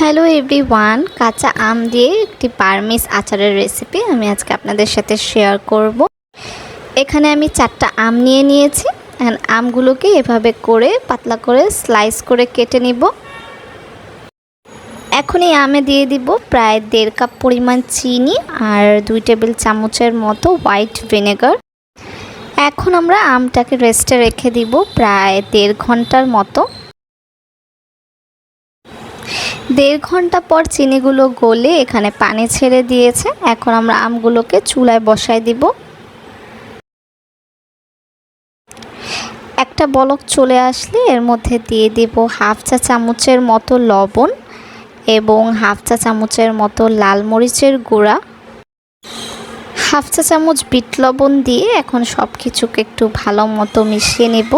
Hello everyone কাঁচা আম দিয়ে একটি পারমিস আচারের রেসিপি আমি আজকে আপনাদের সাথে শেয়ার করব। এখানে আমি চারটা আম নিয়ে নিয়েছি আমগুলোকে এভাবে করে, পাতলা করে স্লাইস করে কেটে নিব। এখন এই আমে দিয়ে দিব প্রায় দেড় কাপ পরিমাণ চিনি আর দুই টেবিল চামচের মতো হোয়াইট ভিনেগার এখন আমরা আমটাকে রেস্টে রেখে দিব প্রায় দেড় ঘণ্টার মতো। দেড় ঘণ্টা পর চিনিগুলো গলে এখানে পানি ছেড়ে দিয়েছে। এখন আমরা আমগুলোকে চুলায় বসায় দিব। একটা বলক চলে আসলে এর মধ্যে দিয়ে দিব হাফ চা চামচের মতো লবণ এবং হাফ চা চামচের মতো লাল মরিচের গুঁড়া। হাফ চা চামচ বিট লবণ দিয়ে এখন সব কিছুকে একটু ভালো মতো মিশিয়ে নেব।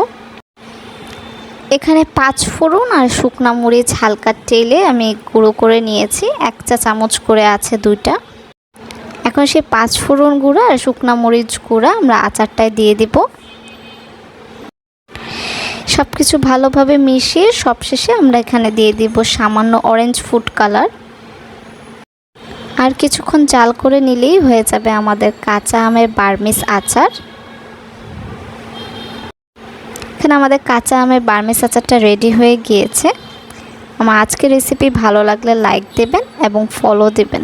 এখানে পাঁচ ফোড়ন আর শুকনা মরিচ হালকা তেলে আমি গুঁড়ো করে নিয়েছি। এক চা চামচ করে আছে দুইটা। এখন সেই পাঁচ ফোড়ন গুঁড়া আর শুকনা মরিচ গুঁড়া আমরা আচারটায় দিয়ে দিব। সব কিছু ভালোভাবে মিশিয়ে সবশেষে আমরা এখানে দিয়ে দিব সামান্য অরেঞ্জ ফুড কালার আর কিছুক্ষণ জাল করে নিলেই হয়ে যাবে আমাদের কাঁচা আমের বার্মিস আচার। এখানে আমাদের কাঁচা আমের বার্মিস আচারটা রেডি হয়ে গিয়েছে। আমার আজকের রেসিপি ভালো লাগলে লাইক দেবেন এবং ফলো দেবেন।